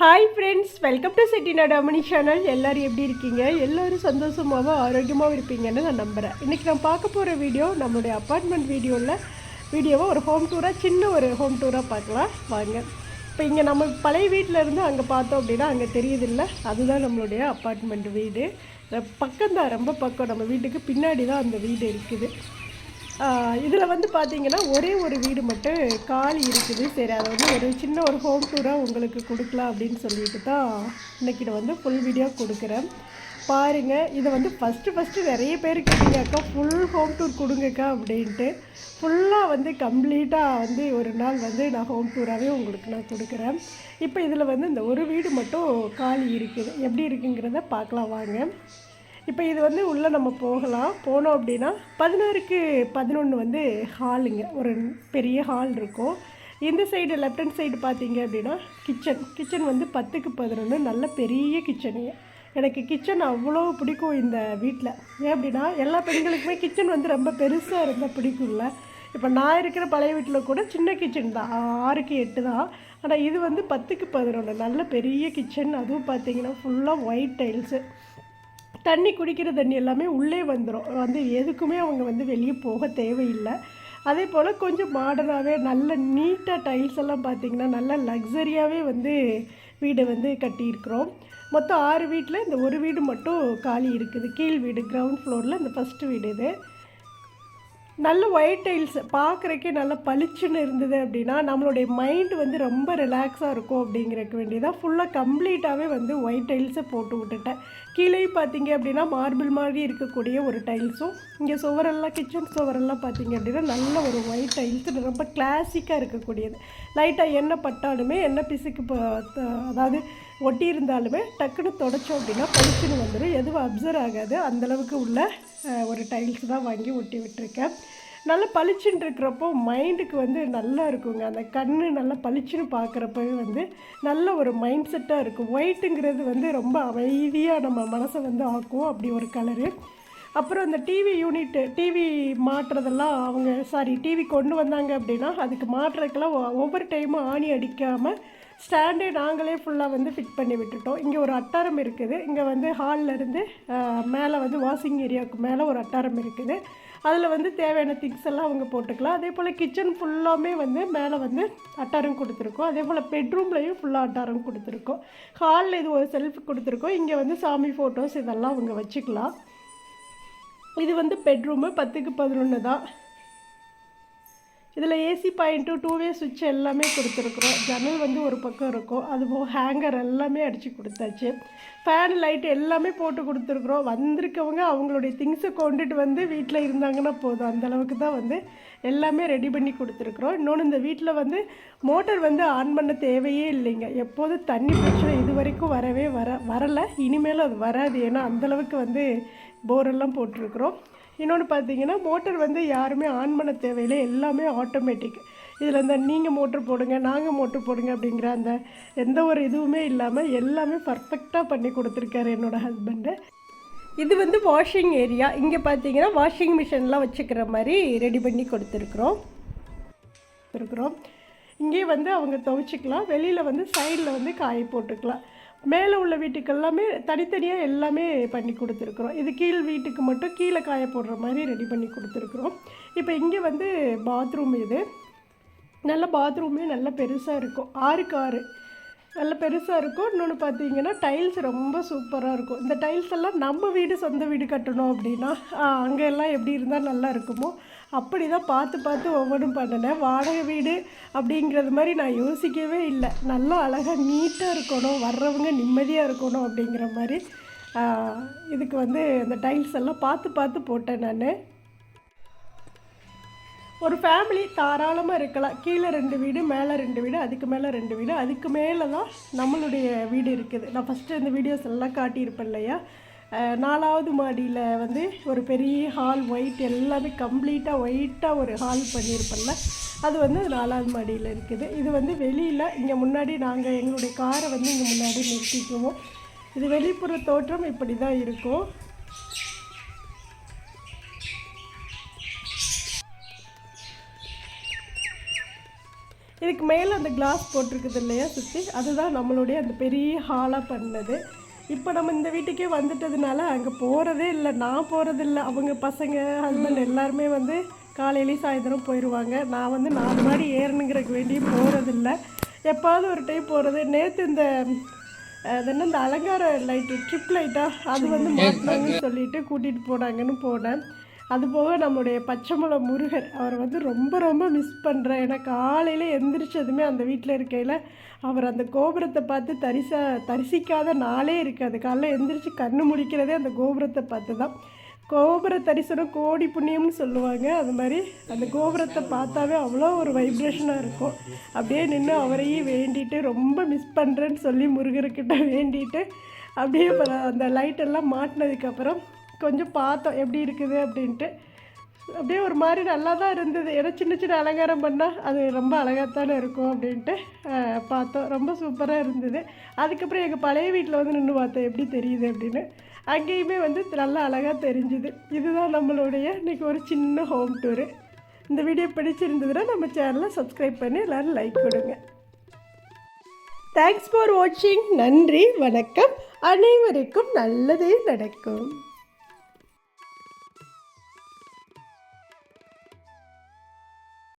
Hi friends welcome to Chettinad Amani channel எல்லோரும் எப்படி இருக்கீங்க? எல்லாரும் சந்தோஷமாகவும் ஆரோக்கியமாகவும் இருப்பீங்கன்னு நான் நம்புகிறேன் இன்றைக்கி நான் பார்க்க போகிற வீடியோ நம்மளுடைய அப்பார்ட்மெண்ட் வீடியோவில் வீடியோவை ஒரு ஹோம் டூராக சின்ன ஒரு ஹோம் டூராக பார்க்கலாம். வாங்க. இப்போ இங்கே நம்ம பழைய வீட்டில் இருந்து அங்கே பார்த்தோம் அப்படின்னா அங்கே தெரியுதில்ல. அதுதான் நம்மளுடைய அப்பார்ட்மெண்ட் வீடு. பக்கம் தான் ரொம்ப பக்கம். நம்ம வீட்டுக்கு பின்னாடி தான் அந்த வீடு இருக்குது. இதில் வந்து பார்த்தீங்கன்னா ஒரே ஒரு வீடு மட்டும் காலி இருக்குது. சரி அதை வந்து ஒரு சின்ன ஒரு ஹோம் டூராக உங்களுக்கு கொடுக்கலாம் அப்படின்னு சொல்லிட்டு தான் இன்றைக்கி நான் வந்து ஃபுல் வீடியோ கொடுக்குறேன். பாருங்கள் இதை வந்து ஃபஸ்ட்டு ஃபஸ்ட்டு நிறைய பேர் கேட்டீங்க அக்கா ஃபுல் ஹோம் டூர் கொடுங்கக்கா அப்படின்ட்டு. ஃபுல்லாக வந்து கம்ப்ளீட்டாக வந்து ஒரு நாள் வந்து நான் ஹோம் டூராகவே உங்களுக்கு நான் கொடுக்குறேன். இப்போ இதில் வந்து இந்த ஒரு வீடு மட்டும் காலி இருக்குது. எப்படி இருக்குங்கிறத பார்க்கலாம் வாங்க. இப்போ இது வந்து உள்ளே நம்ம போகலாம். போனோம் அப்படின்னா பதினாறுக்கு பதினொன்று வந்து ஹாலுங்க ஒரு பெரிய ஹால் இருக்கும். இந்த சைடு லெஃப்ட் ஹேண்ட் சைடு பார்த்தீங்க அப்படின்னா கிச்சன் கிச்சன் வந்து பத்துக்கு பதினொன்று நல்ல பெரிய கிச்சனுங்க எனக்கு கிச்சன் அவ்வளோ பிடிக்கும் இந்த வீட்டில். ஏன் அப்படின்னா எல்லா பெண்களுக்குமே கிச்சன் வந்து ரொம்ப பெருசாக இருந்தால் பிடிக்கும்ல. இப்போ நான் இருக்கிற பழைய வீட்டில் கூட சின்ன கிச்சன் தான். ஆறுக்கு எட்டு தான். ஆனால் இது வந்து பத்துக்கு பதினொன்று நல்ல பெரிய கிச்சன் அதுவும் பார்த்தீங்கன்னா ஃபுல்லாக ஒயிட் டைல்ஸு தண்ணி குடிக்கிற தண்ணி எல்லாமே உள்ளே வந்துடும் வந்து எதுக்குமே அவங்க வந்து வெளியே போக தேவையில்லை. அதே போல் கொஞ்சம் மாடர்னாகவே நல்ல நீட்டாக டைல்ஸ் எல்லாம் பார்த்திங்கன்னா நல்ல லக்ஸரியாகவே வந்து வீடு வந்து கட்டியிருக்கிறோம். மொத்தம் ஆறு வீட்டில் இந்த ஒரு வீடு மட்டும் காலி இருக்குது. கீழ் வீடு கிரவுண்ட் ஃப்ளோரில் இந்த ஃபஸ்ட்டு வீடு இது. நல்ல ஒயிட் டைல்ஸ் பார்க்குறக்கே நல்ல பளிச்சுன்னு இருந்தது அப்படின்னா நம்மளுடைய மைண்ட் வந்து ரொம்ப ரிலாக்ஸாக இருக்கும் அப்படிங்கிறக்கு வேண்டியதான் ஃபுல்லாக கம்ப்ளீட்டாகவே வந்து ஒயிட் டைல்ஸை போட்டு விட்டுட்டேன். கீழே பார்த்தீங்க அப்படின்னா மார்பிள் மாதிரி இருக்கக்கூடிய ஒரு டைல்ஸும் இங்கே சுவரெல்லாம் கிச்சன் சுவரெல்லாம் பார்த்தீங்க அப்படின்னா நல்ல ஒரு ஒயிட் டைல்ஸ் ரொம்ப கிளாசிக்காக இருக்கக்கூடியது. லைட்டாக எண்ணெய் பட்டாலுமே எண்ணெய் பிசுக்கு அதாவது ஒட்டி இருந்தாலுமே டக்குன்னு தொடச்சோம் அப்படின்னா பளிச்சுன்னு வந்துடும் எதுவும் அப்சர்வ் ஆகாது. அந்தளவுக்கு உள்ள ஒரு டைல்ஸ் தான் வாங்கி ஒட்டி விட்டுருக்கேன். நல்லா பளிச்சுன்னு இருக்கிறப்போ மைண்டுக்கு வந்து நல்லா இருக்குங்க. அந்த கண் நல்லா பளிச்சுன்னு பார்க்குறப்பவே வந்து நல்ல ஒரு மைண்ட் செட்டாக இருக்கும். ஒயிட்டுங்கிறது வந்து ரொம்ப அமைதியாக நம்ம மனசை வந்து ஆக்கும் அப்படி ஒரு கலரு அப்புறம் அந்த டிவி யூனிட்டு டிவி மாட்டுறதெல்லாம் அவங்க சாரி டிவி கொண்டு வந்தாங்க அப்படின்னா அதுக்கு மாட்டுறதுக்கெல்லாம் ஒவ்வொரு டைமும் ஆணி அடிக்காமல் ஸ்டாண்டே நாங்களே ஃபுல்லாக வந்து ஃபிட் பண்ணி விட்டுட்டோம். இங்கே ஒரு அட்டாரம் இருக்குது. இங்கே வந்து ஹால்லேருந்து மேலே வந்து வாஷிங் ஏரியாவுக்கு மேலே ஒரு அட்டாரம் இருக்குது. அதில் வந்து தேவையான திங்ஸ் எல்லாம் அவங்க போட்டுக்கலாம். அதே போல் கிச்சன் ஃபுல்லாமே வந்து மேலே வந்து அட்டாரம் கொடுத்துருக்கோம். அதே போல் பெட்ரூம்லேயும் ஃபுல்லாக அட்டாரம் கொடுத்துருக்கோம். ஹாலில் இது ஒரு செல்ஃப் கொடுத்துருக்கோம். இங்கே வந்து சாமி ஃபோட்டோஸ் இதெல்லாம் அவங்க வச்சுக்கலாம். இது வந்து பெட்ரூமு பத்துக்கு பதினொன்று தான். இதில் ஏசி பாயிண்ட்டு டூ வே சுவிட்ச் எல்லாமே கொடுத்துருக்குறோம். ஜன்னல் வந்து ஒரு பக்கம் இருக்கும். அதுபோக ஹேங்கர் எல்லாமே அடித்து கொடுத்தாச்சு. ஃபேன் லைட் எல்லாமே போட்டு கொடுத்துருக்குறோம். வந்திருக்கவங்க அவங்களுடைய திங்ஸை கொண்டுட்டு வந்து வீட்டில் இருந்தாங்கன்னா போதும். அந்தளவுக்கு தான் வந்து எல்லாமே ரெடி பண்ணி கொடுத்துருக்குறோம். இன்னொன்று இந்த வீட்டில் வந்து மோட்டர் வந்து ஆன் பண்ண தேவையே இல்லைங்க. எப்போதும் தண்ணி பிரச்சனை இது வரைக்கும் வரவே வர வரலை. இனிமேலும் அது வராது. ஏன்னா அந்தளவுக்கு வந்து போரெல்லாம் போட்டிருக்குறோம். இன்னொன்று பார்த்தீங்கன்னா மோட்டர் வந்து யாருமே ஆன் பண்ண தேவையில்லை. எல்லாமே ஆட்டோமேட்டிக் இதில் இந்த நீங்கள் மோட்ரு போடுங்க நாங்கள் மோட்ரு போடுங்க அப்படிங்கிற அந்த எந்த ஒரு இதுவுமே இல்லாமல் எல்லாமே பர்ஃபெக்டாக பண்ணி கொடுத்துருக்காரு என்னோடய ஹஸ்பண்டு இது வந்து வாஷிங் ஏரியா இங்கே பார்த்தீங்கன்னா வாஷிங் மிஷின்லாம் வச்சுக்கிற மாதிரி ரெடி பண்ணி கொடுத்துருக்குறோம். இருக்கிறோம் இங்கே வந்து அவங்க துவைச்சிக்கலாம். வெளியில் வந்து சைடில் வந்து காய போட்டுக்கலாம். மேலே உள்ள வீட்டுக்கு எல்லாமே தனித்தனியாக எல்லாமே பண்ணி கொடுத்துருக்குறோம். இது கீழ் வீட்டுக்கு மட்டும் கீழே காய போடுற மாதிரி ரெடி பண்ணி கொடுத்துருக்குறோம். இப்போ இங்கே வந்து பாத்ரூம் இது. நல்ல பாத்ரூமே நல்ல பெருசாக இருக்கும். ஆறுக்கு ஆறு. நல்ல பெருசாக இருக்கும். இன்னொன்று பார்த்தீங்கன்னா டைல்ஸ் ரொம்ப சூப்பராக இருக்கும். இந்த டைல்ஸ் எல்லாம் நம்ம வீடு சொந்த வீடு கட்டணும் அப்படின்னா அங்கே எல்லாம் எப்படி இருந்தால் நல்லா இருக்குமோ அப்படி தான் பார்த்து பார்த்து ஒவ்வொன்றும் பண்ணினேன். வாடகை வீடு அப்படிங்கிறது மாதிரி நான் யோசிக்கவே இல்லை. நல்லா அழகாக நீட்டாக இருக்கணும் வர்றவங்க நிம்மதியாக இருக்கணும் அப்படிங்கிற மாதிரி இதுக்கு வந்து இந்த டைல்ஸ் எல்லாம் பார்த்து பார்த்து போட்டேன் நான். ஒரு ஃபேமிலி தாராளமாக இருக்கலாம். கீழே ரெண்டு வீடு மேலே ரெண்டு வீடு அதுக்கு மேலே ரெண்டு வீடு அதுக்கு மேலே தான் நம்மளுடைய வீடு இருக்குது. நான் ஃபஸ்ட்டு இந்த வீடியோஸ் எல்லாம் காட்டியிருப்பேன் இல்லையா? நாலாவது மாடியில் வந்து ஒரு பெரிய ஹால் ஒயிட் எல்லாமே கம்ப்ளீட்டாக ஒயிட்டாக ஒரு ஹால் பண்ணியிருப்பேன்ல அது வந்து நாலாவது மாடியில் இருக்குது. இது வந்து வெளியில் இங்கே முன்னாடி நாங்கள் எங்களுடைய காரை வந்து இங்கே முன்னாடி நிறுத்திக்குவோம். இது வெளிப்புற தோற்றம் இப்படி தான் இருக்கும். இதுக்கு மேலே அந்த கிளாஸ் போட்டிருக்குது இல்லையா சுற்றி அதுதான் நம்மளுடைய அந்த பெரிய ஹாலாக பண்ணது. இப்போ நம்ம இந்த வீட்டுக்கே வந்துட்டதுனால அங்கே போகிறதே இல்லை நான் போகிறதில்ல அவங்க பசங்க ஹஸ்பண்ட் எல்லாருமே வந்து காலையிலேயும் சாயந்தரம் போயிடுவாங்க நான் வந்து நாலு மாடி ஏறணுங்கிறதுக்கு வேண்டி போகிறதில்ல எப்பாவது ஒரு டைம் போகிறது நேற்று இந்த அது என்ன இந்த அலங்கார லைட்டு ட்ரிப் லைட்டா அது வந்து மாட்டினாங்கன்னு சொல்லிட்டு கூட்டிகிட்டு போனாங்கன்னு போனேன். அது போக நம்முடைய பச்சைமலை முருகர் அவரை வந்து ரொம்ப ரொம்ப மிஸ் பண்ணுறேன் ஏன்னா காலையில் எந்திரிச்சதுமே அந்த வீட்டில் இருக்கையில் அவர் அந்த கோபுரத்தை பார்த்து தரிசா தரிசிக்காத நாளே இருக்காது. காலைல எந்திரிச்சு கண்ணு முழிக்கிறதே அந்த கோபுரத்தை பார்த்து தான் கோபுர தரிசனம் கோடி புண்ணியம்னு சொல்லுவாங்க. அது மாதிரி அந்த கோபுரத்தை பார்த்தாவே அவ்வளோ ஒரு வைப்ரேஷனாக இருக்கும். அப்படியே நின்று அவரையும் வேண்டிட்டு ரொம்ப மிஸ் பண்ணுறேன்னு சொல்லி முருகர்கிட்ட வேண்டிட்டு அப்படியே அந்த லைட்டெல்லாம் மாட்டினதுக்கப்புறம் கொஞ்சம் பார்த்தோம் எப்படி இருக்குது அப்படின்ட்டு. அப்படியே ஒரு மாதிரி நல்லா தான் இருந்தது. ஏன்னா சின்ன சின்ன அலங்காரம் பண்ணால் அது ரொம்ப அழகாகத்தானே இருக்கும் அப்படின்ட்டு பார்த்தோம். ரொம்ப சூப்பராக இருந்தது. அதுக்கப்புறம் எங்கள் பழைய வீட்டில் வந்து நின்று பார்த்தோம் எப்படி தெரியுது அப்படின்னு. அங்கேயுமே வந்து நல்லா அழகாக தெரிஞ்சுது. இதுதான் நம்மளுடைய இன்றைக்கி ஒரு சின்ன ஹோம் டூரு இந்த வீடியோ பிடிச்சிருந்ததுன்னா நம்ம சேனலை சப்ஸ்கிரைப் பண்ணி எல்லோரும் லைக் கொடுங்க. தேங்க்ஸ் ஃபார் வாட்சிங் நன்றி வணக்கம். அனைவருக்கும் நல்லதே நடக்கும்.